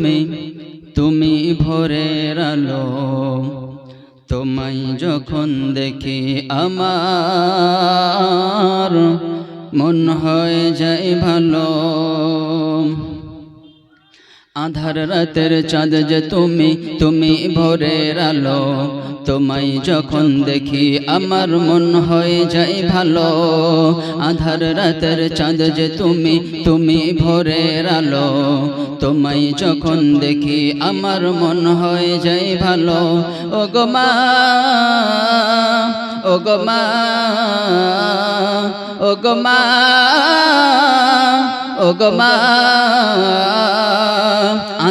তুমি তুমি ভোরের আলো তোমায় যখন দেখি আমার মন হয়ে যায় ভালো। আধার রাতের চাঁদ যে তুমি তুমি ভোরের আলো। তোমায় যখন দেখি আমার মন হয়ে যায় ভালো। আধার রাতের চাঁদ যে তুমি তুমি ভোরের আলো। তোমায় যখন দেখি আমার মন হয়ে যায় ভালো। ও গো মা ও গো মা ও গো মা ও গো মা।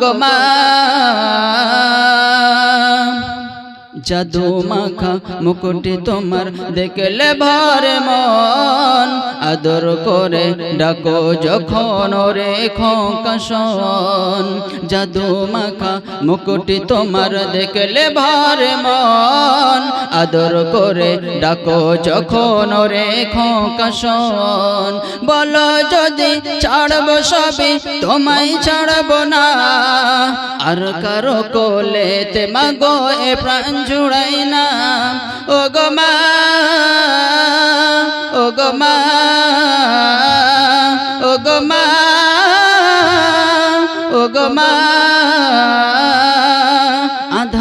গো মা। জাদু মাখা মুকুটি তোমার দেখলে ভরে মন। আদর করে ডাকো যখন ওরে খোকাশন জাদু মাখা মুকুটি তোমার দেখলে ভরে মন। আদর করে ডাকো যখন ওরে খোকাশন বলো যদি ছাড়বো সবই, তোমায় ছাড়বো না। আর কারও কোলেতে মাগো এ প্রাণ জুড়াই না। ও গো মা, ও গো মা, ও গো মা, ও গো মা।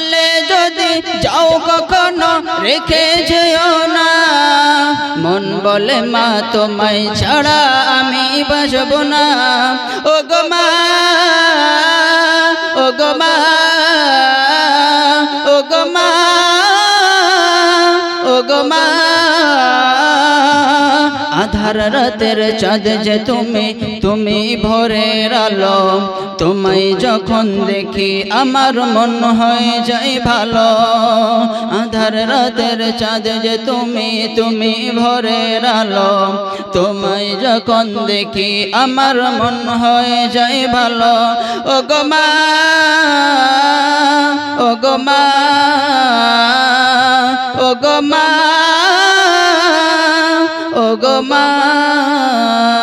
চলে যদি যাও কখনো রেখে যেও না। মন বলে, মা, তোমায় ছাড়া আমি বাসব না। ও গো মা, ও গো মা, ও গো মা, ও গো মা। আধার রাতের চাঁদ যে তুমি তুমি ভোরের আলো। তোমায় যখন দেখি আমার মন হয়ে যায় ভালো। আধার রাতের চাঁদ যে তুমি তুমি ভোরের আলো। তোমায় যখন দেখি আমার মন হয়ে যায় ভালো। ও গো মা, ও গো মা, ও গো মা। আমার